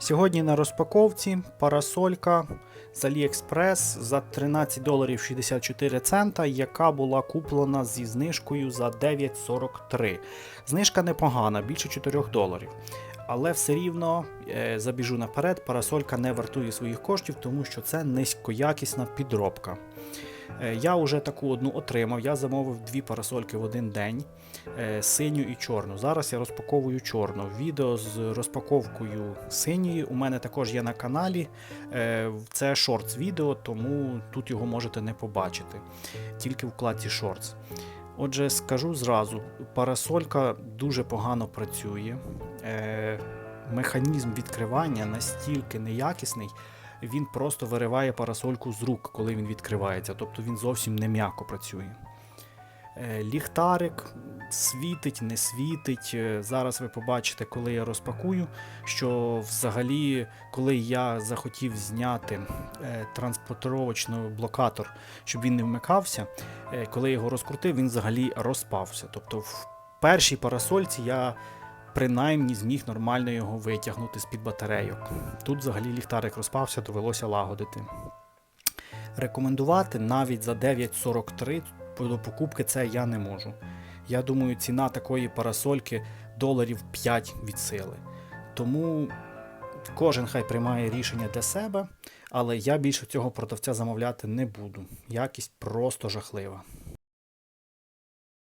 Сьогодні на розпаковці парасолька з AliExpress за 13 доларів 64 цента, яка була куплена зі знижкою за 9,43. Знижка непогана, більше 4 доларів. Але все рівно е, забіжу наперед, парасолька не вартує своїх коштів, тому що це низькоякісна підробка. Е, Я вже таку одну отримав. Я замовив дві парасольки в один день е, синю і чорну. Зараз я розпаковую чорну. Відео з розпаковкою синьої у мене також є на каналі. Е, Це шортс відео, тому тут його можете не побачити. Тільки в вкладці шортс. Отже, скажу зразу, парасолька дуже погано працює. Механізм відкривання настільки неякісний, він просто вириває парасольку з рук, коли він відкривається. Тобто він зовсім не м'яко працює. Е, Ліхтарик світить, не світить. Е, Зараз ви побачите, коли я розпакую, що взагалі, коли я захотів зняти е, транспортировочний блокатор, щоб він не вмикався, коли я його розкрутив, він взагалі розпався. Тобто в першій парасольці я принаймні зміг нормально його витягнути з-під батарейок. Тут взагалі ліхтарик розпався, довелося лагодити. Рекомендувати навіть за 9,43 до покупки це я не можу. Я думаю, ціна такої парасольки доларів 5 від сили. Тому кожен хай приймає рішення для себе, але я більше цього продавця замовляти не буду. Якість просто жахлива.